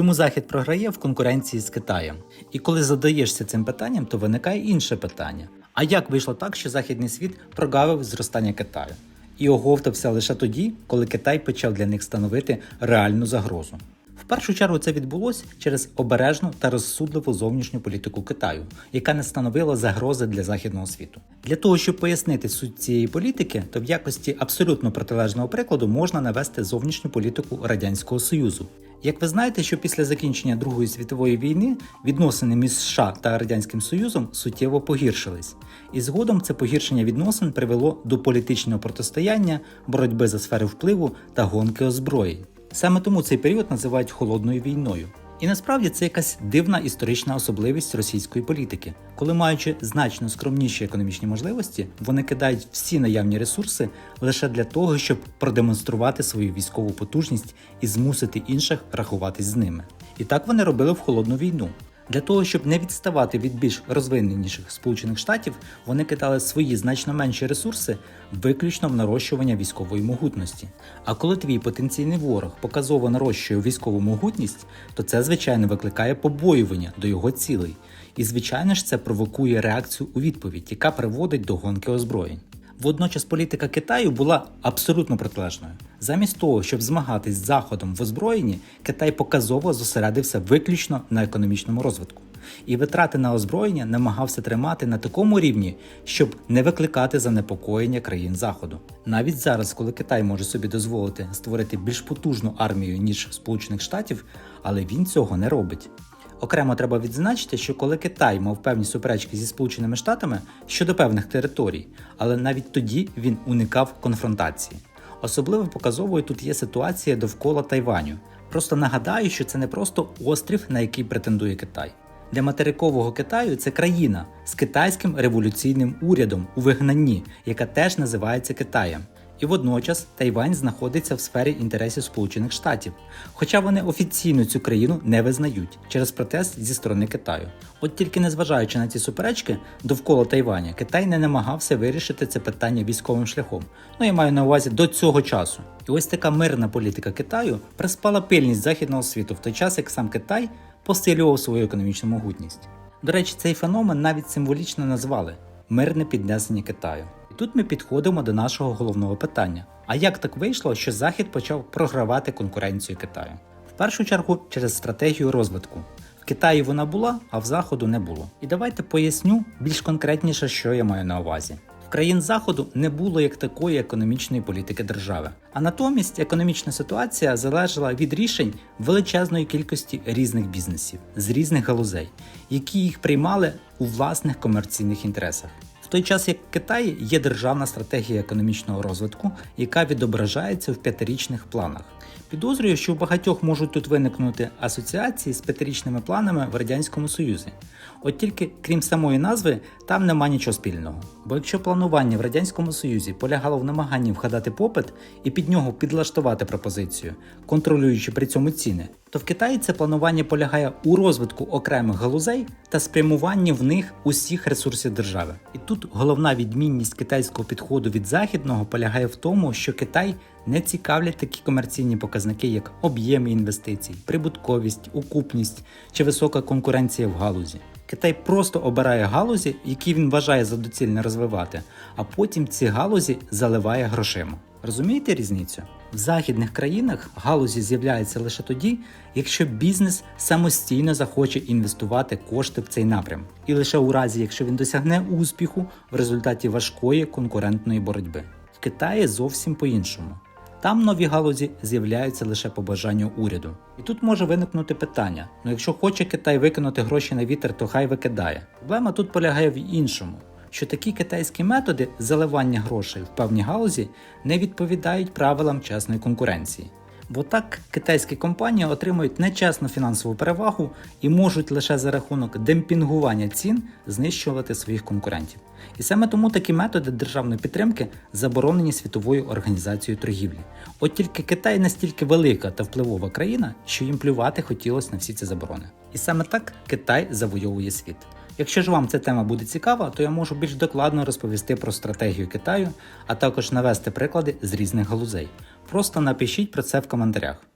Чому Захід програє в конкуренції з Китаєм? І коли задаєшся цим питанням, то виникає інше питання: а як вийшло так, що західний світ прогавив зростання Китаю? І оговтався лише тоді, коли Китай почав для них становити реальну загрозу. Першу чергу це відбулося через обережну та розсудливу зовнішню політику Китаю, яка не становила загрози для західного світу. Для того щоб пояснити суть цієї політики, то в якості абсолютно протилежного прикладу можна навести зовнішню політику радянського союзу. Як ви знаєте, що після закінчення Другої світової війни відносини між США та радянським Союзом суттєво погіршились, і згодом це погіршення відносин привело до політичного протистояння, боротьби за сфери впливу та гонки озброєнь. Саме тому цей період називають холодною війною. І насправді це якась дивна історична особливість російської політики, коли маючи значно скромніші економічні можливості, вони кидають всі наявні ресурси лише для того, щоб продемонструвати свою військову потужність і змусити інших рахуватись з ними. І так вони робили в холодну війну. Для того, щоб не відставати від більш розвиненіших Сполучених Штатів, вони кидали свої значно менші ресурси виключно в нарощування військової могутності. А коли твій потенційний ворог показово нарощує військову могутність, то це звичайно викликає побоювання до його цілей. І звичайно ж це провокує реакцію у відповідь, яка приводить до гонки озброєнь. Водночас політика Китаю була абсолютно протилежною. Замість того, щоб змагатись з Заходом в озброєнні, Китай показово зосередився виключно на економічному розвитку. І витрати на озброєння намагався тримати на такому рівні, щоб не викликати занепокоєння країн Заходу. Навіть зараз, коли Китай може собі дозволити створити більш потужну армію ніж Сполучених Штатів, але він цього не робить. Окремо треба відзначити, що коли Китай мав певні суперечки зі Сполученими Штатами щодо певних територій, але навіть тоді він уникав конфронтації. Особливо показовою тут є ситуація довкола Тайваню. Просто нагадаю, що це не просто острів, на який претендує Китай. Для материкового Китаю це країна з китайським революційним урядом у вигнанні, яка теж називається Китаєм. І водночас Тайвань знаходиться в сфері інтересів Сполучених Штатів, хоча вони офіційно цю країну не визнають через протест зі сторони Китаю. От тільки незважаючи на ці суперечки довкола Тайваня, Китай не намагався вирішити це питання військовим шляхом. Ну я маю на увазі до цього часу. І ось така мирна політика Китаю приспала пильність західного світу в той час, як сам Китай посилював свою економічну могутність. До речі, цей феномен навіть символічно назвали мирне піднесення Китаю. Тут ми підходимо до нашого головного питання: а як так вийшло, що Захід почав програвати конкуренцію Китаю? В першу чергу через стратегію розвитку. В Китаї вона була, а в Заходу не було. І давайте поясню більш конкретніше, що я маю на увазі. Країн Заходу не було як такої економічної політики держави. А натомість економічна ситуація залежала від рішень величезної кількості різних бізнесів з різних галузей, які їх приймали у власних комерційних інтересах. Той час як Китай є державна стратегія економічного розвитку, яка відображається в п'ятирічних планах. Підозрюю, що у багатьох можуть тут виникнути асоціації з п'ятирічними планами в Радянському Союзі. От тільки, крім самої назви, там нема нічого спільного. Бо якщо планування в Радянському Союзі полягало в намаганні вгадати попит і під нього підлаштувати пропозицію, контролюючи при цьому ціни, то в Китаї це планування полягає у розвитку окремих галузей та спрямуванні в них усіх ресурсів держави. І тут головна відмінність китайського підходу від західного полягає в тому, що Китай не цікавлять такі комерційні показники, як об'єм інвестицій, прибутковість, укупність чи висока конкуренція в галузі. Китай просто обирає галузі, які він вважає за доцільне розвивати, а потім ці галузі заливає грошима. Розумієте різницю? В західних країнах галузі з'являються лише тоді, якщо бізнес самостійно захоче інвестувати кошти в цей напрям, і лише у разі, якщо він досягне успіху в результаті важкої конкурентної боротьби. В Китаї зовсім по-іншому. Там нові галузі з'являються лише по бажанню уряду. І тут може виникнути питання: ну якщо хоче Китай викинути гроші на вітер, то хай викидає. Проблема тут полягає в іншому. Що такі китайські методи заливання грошей в певні галузі не відповідають правилам чесної конкуренції. Бо так китайські компанії отримують нечесну фінансову перевагу і можуть лише за рахунок демпінгування цін знищувати своїх конкурентів. І саме тому такі методи державної підтримки заборонені світовою організацією торгівлі. От тільки Китай настільки велика та впливова країна, що їм плювати хотілося на всі ці заборони. І саме так Китай завойовує світ. Якщо ж вам ця тема буде цікава, то я можу більш докладно розповісти про стратегію Китаю, а також навести приклади з різних галузей. Просто напишіть про це в коментарях.